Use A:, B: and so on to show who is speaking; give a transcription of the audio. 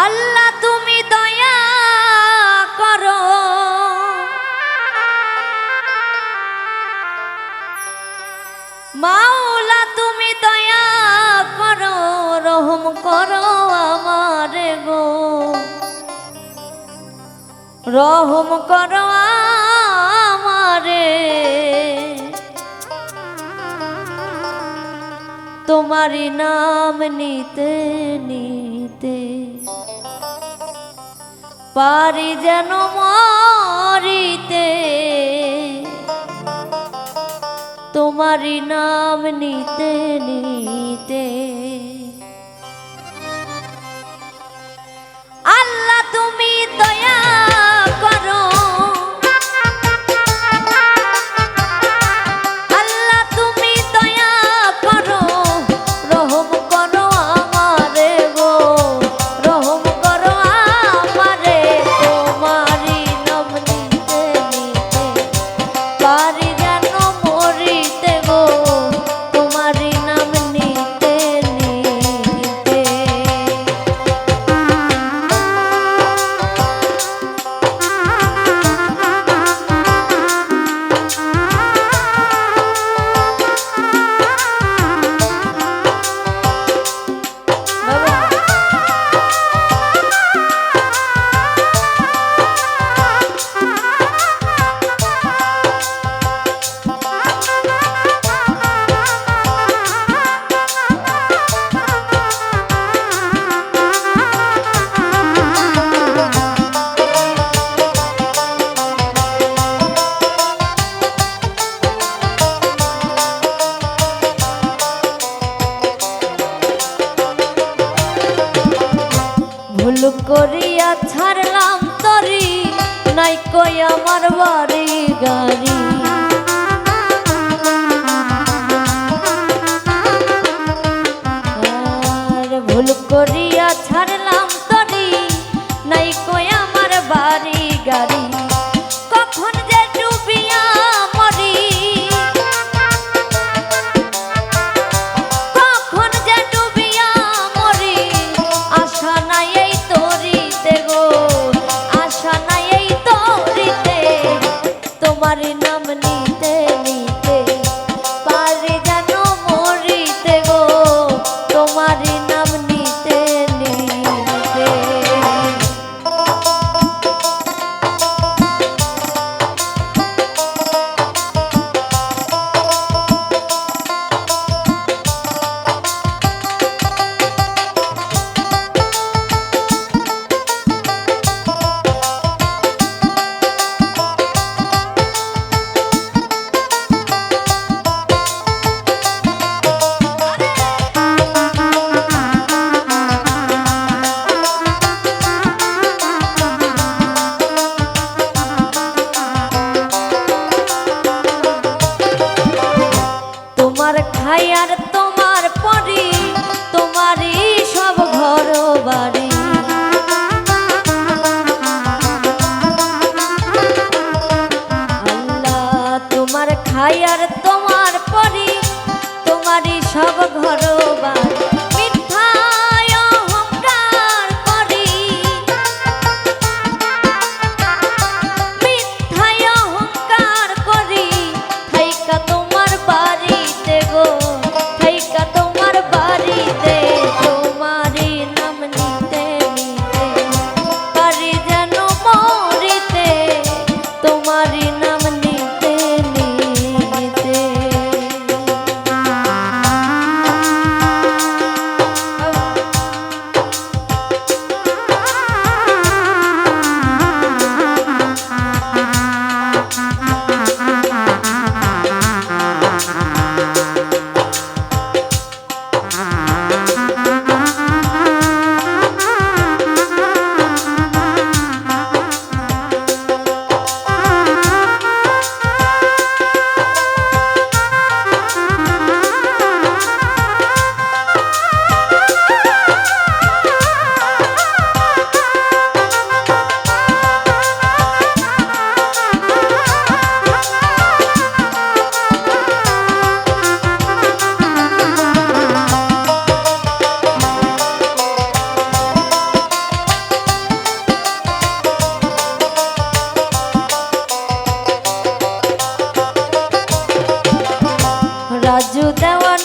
A: আল্লাহ তুমি দয়া করো। মাওলা তুমি দয়া করো, রহম করো আমারে গো। রহম করো আমারে। তোমারি নাম নিতে নিতে পারি যেন মরিতে। তোমারি নাম নিতে নিতে। আল্লাহ তুমি দয়া ভুল করিয়া ছাড়লাম তরি নাই কই আমার বাড়ি গাড়ি। ভাইয়ার তোমার পরি, তোমারই সব ঘর বাড়ি। আল্লাহ তোমার খাইয়ার তোমার পরি, তোমারই সব ঘর বাড়ি। রাজু দেওয়ান